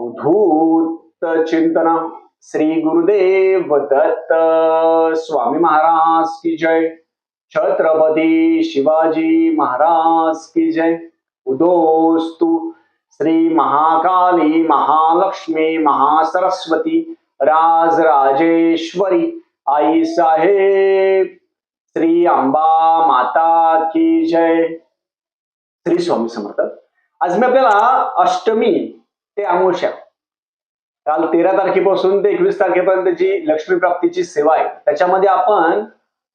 अवधूत चिंतन. श्री गुरुदेव दत्त स्वामी महाराज की जय. छत्रपती शिवाजी महाराज की जय. उदोस्तु श्री महाकाली महालक्ष्मी महासरस्वती राजराजेश्वरी. आई साहेब श्री अंबा माता की जय. श्री स्वामी समर्थ. आज मी आपल्याला अष्टमी ते अमावस्या काल तेरा तारखेपासून ते एकवीस तारखेपर्यंतची लक्ष्मी प्राप्तीची सेवा आहे. त्याच्यामध्ये आपण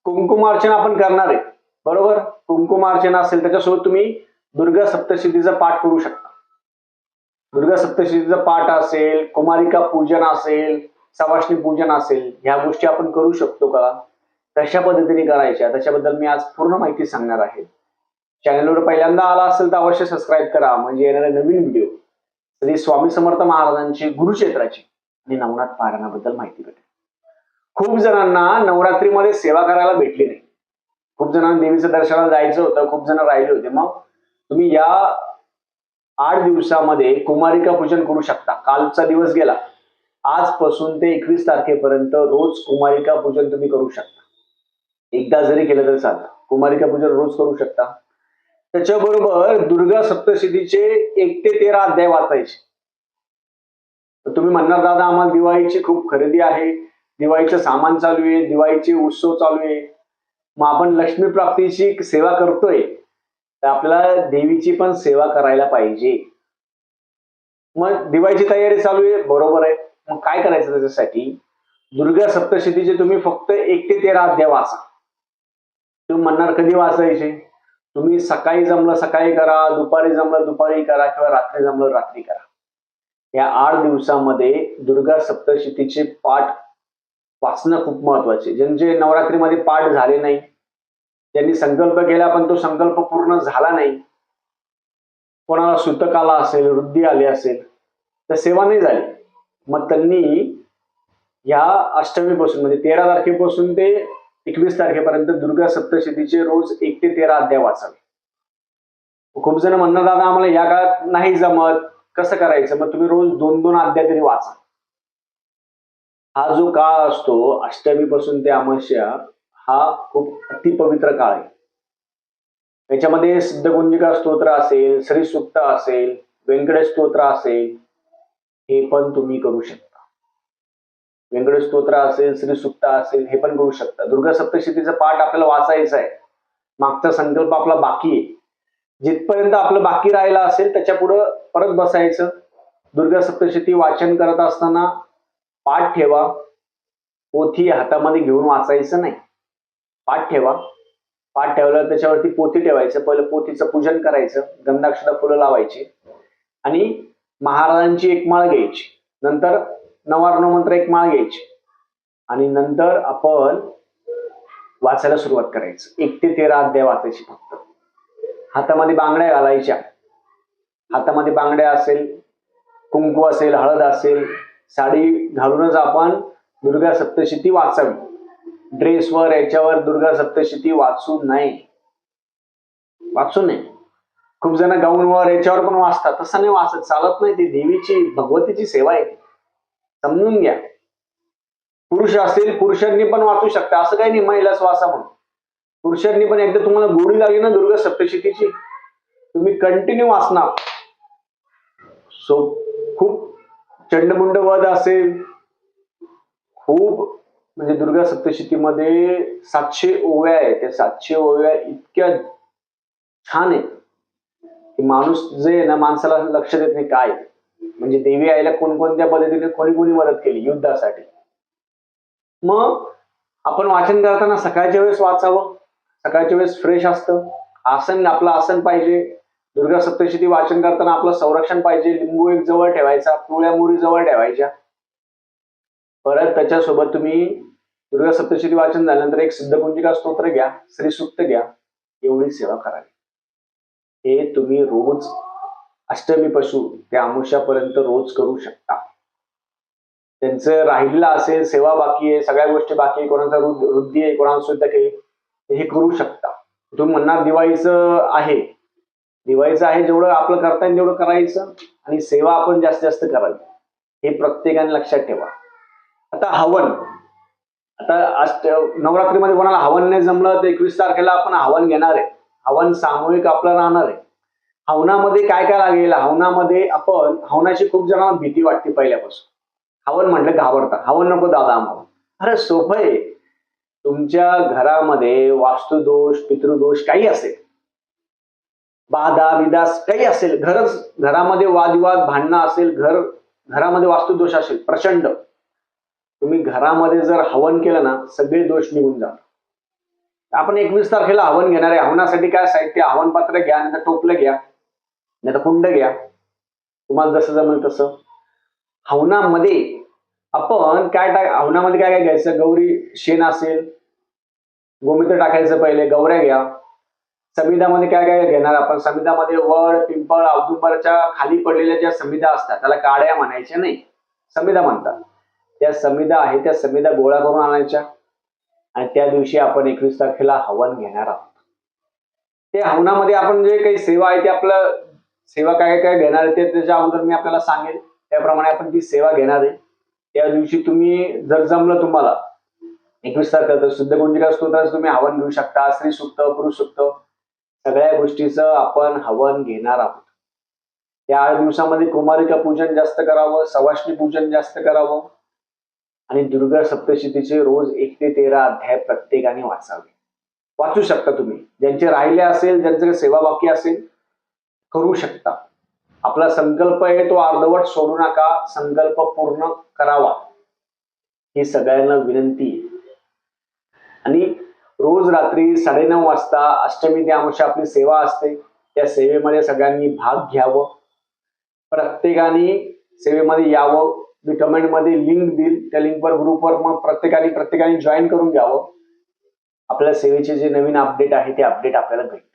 कुंकुमार्चना आपण करणार आहे. बरोबर? कुंकुमार्चना असेल त्याच्यासोबत तुम्ही दुर्गा सप्तशतीचा पाठ करू शकता. दुर्गा सप्तशतीचा पाठ असेल कुमारिका पूजन असेल सवाष्णी पूजन असेल ह्या गोष्टी आपण करू शकतो का? कशा पद्धतीने करायच्या. त्याच्याबद्दल मी आज पूर्ण माहिती सांगणार आहे. चॅनलवर पहिल्यांदा आला असेल तर अवश्य सबस्क्राईब करा. म्हणजे येणारे नवीन व्हिडिओ श्री स्वामी समर्थ महाराजांची गुरुक्षेत्राची आणि नवनाथ पारायणाबद्दल माहिती भेटेल. खूप जणांना नवरात्रीमध्ये सेवा करायला भेटली नाही. खूप जणांना देवीचं दर्शनाला जायचं होतं खूप जण राहिले होते. मग तुम्ही या आठ दिवसामध्ये कुमारिका पूजन करू शकता. कालचा दिवस गेला. आजपासून ते एकवीस तारखेपर्यंत रोज कुमारिका पूजन तुम्ही करू शकता. एकदा जरी केलं तरी चालतं. कुमारिका पूजन रोज करू शकता. त्याच्याबरोबर दुर्गा सप्तशतीचे एक ते तेरा अध्याय वाचायचे. तुम्ही म्हणणार दादा आम्हाला दिवाळीची खूप खरेदी आहे. दिवाळीचं सामान चालू आहे दिवाळीचे उत्सव चालू आहे. मग आपण लक्ष्मी प्राप्तीची सेवा करतोय. तर आपल्याला देवीची पण सेवा करायला पाहिजे. मग दिवाळीची तयारी चालू आहे. बरोबर आहे. मग काय करायचं त्याच्यासाठी? दुर्गा सप्तशतीचे तुम्ही फक्त एक ते तेरा अध्याय वाचा. तुम्ही म्हणणार कधी वाचायचे? तुम्ही सकाळी जमलं सकाळी करा दुपारी जमलं दुपारी करा किंवा रात्री जमलं रात्री करा. या आठ दिवसामध्ये दुर्गा सप्तशतीचे पाठ वाचणं खूप महत्त्वाचे. ज्यांचे नवरात्रीमध्ये पाठ झाले नाही ज्यांनी संकल्प केला पण तो संकल्प पूर्ण झाला नाही कोणाला सुतक आला असेल वृद्धी आली असेल तर सेवा नाही झाली. मग त्यांनी या अष्टमीपासून म्हणजे तेरा तारखेपासून ते एकवीस तारखेपर्यंत दुर्गा सप्तशतीचे रोज एक ते तेरा अध्याय वाचावे. खूप जण म्हणणं दादा आम्हाला या काळात नाही जमत. कसं करायचं? मग तुम्ही रोज दोन दोन अध्याय तरी वाचा. हा जो काळ असतो अष्टमीपासून ते अमावस्या हा खूप अतिपवित्र काळ आहे. याच्यामध्ये सिद्धगुंजिका स्तोत्र असेल श्री सुक्त असेल व्यंकटेश स्तोत्र असेल हे पण तुम्ही करू शकता. व्यंकटेश स्तोत्र असेल श्री सुक्त असेल हे पण करू शकता. दुर्गा सप्तशतीचा पाठ आपल्याला वाचायचा आहे. मागचा संकल्प आपला बाकी आहे. जिथपर्यंत आपलं बाकी राहिला असेल त्याच्या पुढं परत बसायचं. दुर्गा सप्तशती वाचन करत असताना पाठ ठेवा. पोथी हातामध्ये घेऊन वाचायचं नाही. पाठ ठेवा. पाठ ठेवल्यावर त्याच्यावरती पोथी ठेवायचं. पहिलं पोथीचं पूजन करायचं. गंधाक्षरा फुलं लावायची. आणि महाराजांची एक माळ घ्यायची. नंतर नवार्ण मंत्र एक माळ घ्यायची. आणि नंतर आपण वाचायला सुरुवात करायचं. एक ते तेरा अध्याय वाचायची फक्त. हातामध्ये बांगड्या घालायच्या. हातामध्ये बांगड्या असेल कुंकू असेल हळद असेल साडी घालूनच आपण दुर्गा सप्तशती वाचावी ड्रेसवर याच्यावर दुर्गा सप्तशती वाचू नये. वाचू नये. खूप जण गाऊनवर याच्यावर पण वाचतात. तसं नाही वाचत. चालत नाही. ती देवीची भगवतीची सेवा आहे. ती समजून घ्या. पुरुष असेल पुरुषांनी पण वाचू शकता. असं काही नाही महिला वाचा म्हणून. पुरुषांनी पण एकदा तुम्हाला गोडी लागली ना दुर्गा सप्तशतीची तुम्ही कंटिन्यू वाचणार. सो खूप चंडमुंड वध असेल. खूप म्हणजे दुर्गा सप्तशतीमध्ये सातशे ओव्या आहे त्या सातशे ओव्या इतक्या छान आहे की माणूस जे आहे ना माणसाला लक्ष देत नाही काय. म्हणजे देवी आईला कोणकोणत्या पद्धतीने कोणी कोणी मदत केली युद्धासाठी? मग आपण वाचन करताना सकाळच्या वेळेस वाचावं सकाळच्या वेळेस फ्रेश असतं. आसन आपलं आसन पाहिजे. दुर्गा सप्तशती वाचन करताना आपलं संरक्षण पाहिजे. लिंबू एक जवळ ठेवायचा पिवळ्या मुरी जवळ ठेवायच्या. परत त्याच्यासोबत तुम्ही दुर्गा सप्तशती वाचन झाल्यानंतर एक सिद्धकुंजिका स्तोत्र घ्या श्रीसुक्त घ्या. एवढी सेवा करावी. हे तुम्ही रोज अष्टमीपासून ते आमुष्यापर्यंत रोज करू शकता. त्यांचं राहिलेलं असेल सेवा बाकी आहे सगळ्या गोष्टी बाकी आहे कोणाचा वृद्धी आहे कोणाचा सुद्धा काही हे करू शकता. तुम्ही म्हणणार दिवाळीचं आहे. दिवाळीचं आहे जेवढं आपलं करता येईल तेवढं करायचं आणि सेवा आपण जास्तीत जास्त करावी. हे प्रत्येकाने लक्षात ठेवा. आता हवन. आता अष्ट नवरात्रीमध्ये कोणाला हवन नाही जमलं तर एकवीस तारखेला आपण हवन घेणार आहे. हवन सामूहिक आपलं राहणार आहे. हवनामध्ये काय काय लागेल? हवनामध्ये आपण हवनाची खूप जणांना भीती वाटते पहिल्यापासून. हवन म्हटलं घाबरतात. हवन नको दादा आम्हाला. अरे सोपं आहे. तुमच्या घरामध्ये वास्तुदोष पितृदोष काही असेल. बाधा विदास काही असेल. घरच घरामध्ये वादविवाद भांडणं असेल घर घरामध्ये वास्तुदोष असेल प्रचंड. तुम्ही घरामध्ये जर हवन केलं ना सगळे दोष निघून जातात. आपण एकवीस तारखेला हवन घेणार आहे. हवनासाठी काय साहित्य? हवन पात्र घ्या आणि टोपलं घ्या. नाही तर कुंड घ्या. तुम्हाला जसं जमेल तसं. हवनामध्ये आपण काय टाक हवनामध्ये काय काय घ्यायचं? गौरी शेण असेल गोमित्र टाकायचं पहिले गौऱ्या घ्या. संविधामध्ये काय काय घेणार आपण? संविधामध्ये वड पिंपळ औदुंबरच्या खाली पडलेल्या ज्या संविधा असतात त्याला काड्या म्हणायच्या नाही. संविधा म्हणतात. त्या संविधा आहे त्या संविधा गोळा करून आणायच्या. आणि त्या दिवशी आपण एकवीस तारखेला हवन घेणार आहोत. ते हवनामध्ये आपण जे काही सेवा आहे ते आपलं सेवा काय काय घेणार आहे ते त्याच्या अगोदर मी आपल्याला सांगेन त्याप्रमाणे आपण ती सेवा घेणार आहे. त्या दिवशी तुम्ही जर जमलं तुम्हाला एकवीस तारखेला तर शुद्ध गुंजिका स्तोत्राचं तुम्ही हवन घेऊ शकता स्त्री सुक्त पुरुष सुक्त. सगळ्या गोष्टीचं आपण हवन घेणार आहोत. त्या आठ दिवसामध्ये कुमारिका पूजन जास्त करावं सवाष्णी पूजन जास्त करावं. आणि दुर्गा सप्तशतीचे रोज एक ते तेरा अध्याय प्रत्येकाने वाचावे. वाचू शकता तुम्ही. ज्यांचे राहिले असेल ज्यांचे सेवा बाकी असेल करू शकता. आपला संकल्प आहे तो अर्धवट सोडू नका संकल्प पूर्ण करावा. ही सगळ्यांना विनंती आहे. आणि रोज रात्री साडेनऊ वाजता अष्टमी ते अमावस्या आपली सेवा असते. त्या सेवेमध्ये सगळ्यांनी भाग घ्यावं. प्रत्येकाने सेवेमध्ये यावं. मी कमेंटमध्ये लिंक देईल. त्या लिंकवर ग्रुपवर मग प्रत्येकाने प्रत्येकाने जॉईन करून घ्यावं. आपल्या सेवेचे जे नवीन अपडेट आहे ते अपडेट आपल्याला भेटतील.